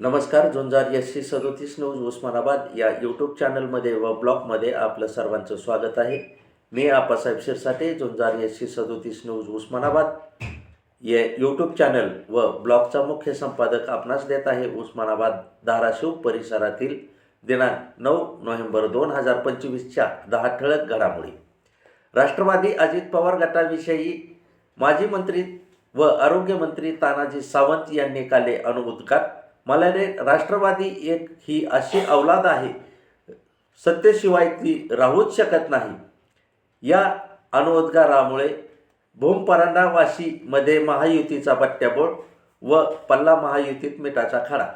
नमस्कार झुंजार S C सदोतीस news Osmanabad या यूट्यूब चॅनलमध्ये व ब्लॉगमध्ये आपलं सर्वांचं स्वागत आहे. मी आपासाहेब शिरसाटे झुंजार एस सी सदोतीस न्यूज उस्मानाबाद. या यूट्यूब चॅनल व ब्लॉगचा मुख्य संपादक आपणास देत आहे उस्मानाबाद धाराशिव परिसरातील दिनांक नऊ नोव्हेंबर दोन हजार पंचवीसच्या दहा ठळक घडामोडी. राष्ट्रवादी अजित पवार गटाविषयी माजी मंत्री व आरोग्यमंत्री तानाजी सावंत यांनी काले अनुद्गार म्हणाले राष्ट्रवादी एक ही अशी अवलाद आहे. सत्तेशिवाय ती राहूच शकत नाही. या अनुद्गारामुळे भूमपरांडावाशीमध्ये महायुतीचा बट्ट्याबोळ व पल्ला महायुतीत मिठाचा खडा.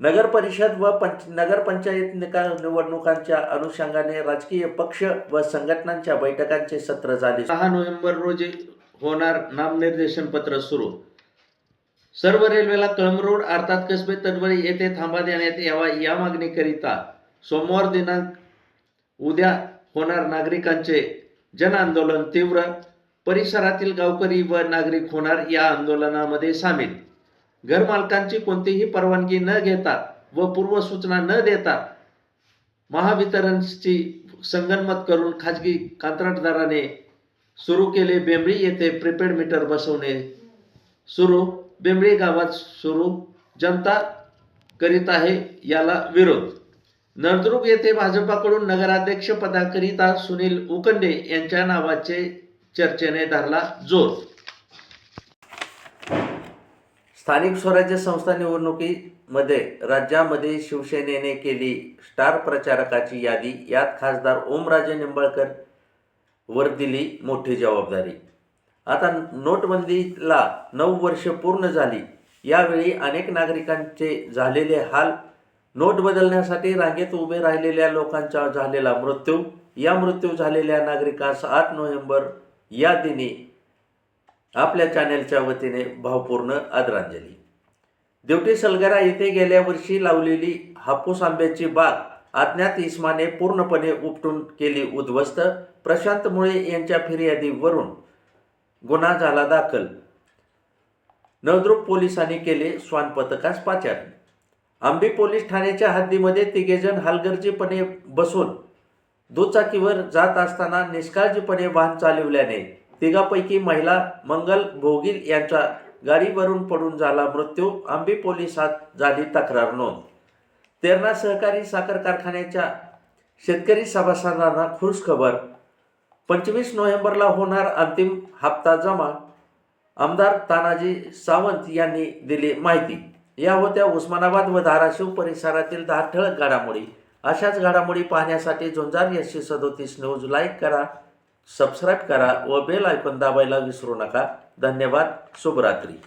नगर परिषद व पंच नगरपंचायत निका निवडणुकांच्या अनुषंगाने राजकीय पक्ष व संघटनांच्या बैठकांचे सत्र झाले. सहा नोव्हेंबर रोजी होणार नामनिर्देशन पत्र सुरू. सर्व रेल्वेला कळमरोड अर्थात कसबे तटवरी येथे थांबा देण्यात यावा या मागणीकरिता सोमवार दिनांक उद्या होणार नागरिकांचे जन आंदोलन तीव्र परिसरातील गावकरी व नागरिक होणार या आंदोलनामध्ये सामील. घरमालकांची कोणतीही परवानगी न घेता व पूर्वसूचना न देता महावितरणची संगनमत करून खाजगी कंत्राटदाराने सुरू केले बेंबळी येथे प्रीपेड मीटर बसवणे सुरू बेंबळे गावात सुरू जनता करीत आहे याला विरोध. नळदुर्ग येथे भाजपाकडून नगराध्यक्ष पदाकरिता सुनील उकंडे यांच्या नावाचे चर्चेने धरला जोर. स्थानिक स्वराज्य संस्था निवडणुकीमध्ये राज्यामध्ये शिवसेनेने केली स्टार प्रचारकाची यादी यात खासदार ओमराजे निंबाळकर वर दिली मोठी जबाबदारी. आता नोटबंदीला नऊ वर्ष पूर्ण झाली. यावेळी अनेक नागरिकांचे झालेले हाल नोट बदलण्यासाठी रांगेत उभे राहिलेल्या लोकांचा झालेला मृत्यू या मृत्यू झालेल्या नागरिकास आठ नोव्हेंबर या दिनी आपल्या चॅनेलच्या वतीने भावपूर्ण आदरांजली. देवटी सलगरा येथे गेल्या वर्षी लावलेली हापूस आंब्याची बाग अज्ञात इस्माने पूर्णपणे उपटून केली उद्ध्वस्त प्रशांत मुळे यांच्या फिर्यादीवरून गुन्हा झाला दाखल. नवद्रुप पोलिसांनी केले श्वान पथकास पाचार आंबी पोलीस ठाण्याच्या हद्दीमध्ये तिघेजण हलगर्जीपणे बसून दुचाकीवर जात असताना निष्काळजीपणे वाहन चालवल्याने तिघापैकी महिला मंगल भोगील यांचा गाडीवरून पडून झाला मृत्यू. आंबी पोलिसात झाली तक्रार नोंद. तेरणा सहकारी साखर कारखान्याच्या शेतकरी सभासदांना खुश खबर पंचवीस नोव्हेंबरला होणार अंतिम हप्ता जमा. आमदार तानाजी सावंत यांनी दिली माहिती. या होत्या उस्मानाबाद व धाराशिव परिसरातील दहा ठळक घडामोडी. अशाच घडामोडी पाहण्यासाठी झुंजार एसशे सदोतीस न्यूज लाईक करा सबस्क्राईब करा व बेल आयकॉन दाबायला विसरू नका. धन्यवाद शुभरात्री.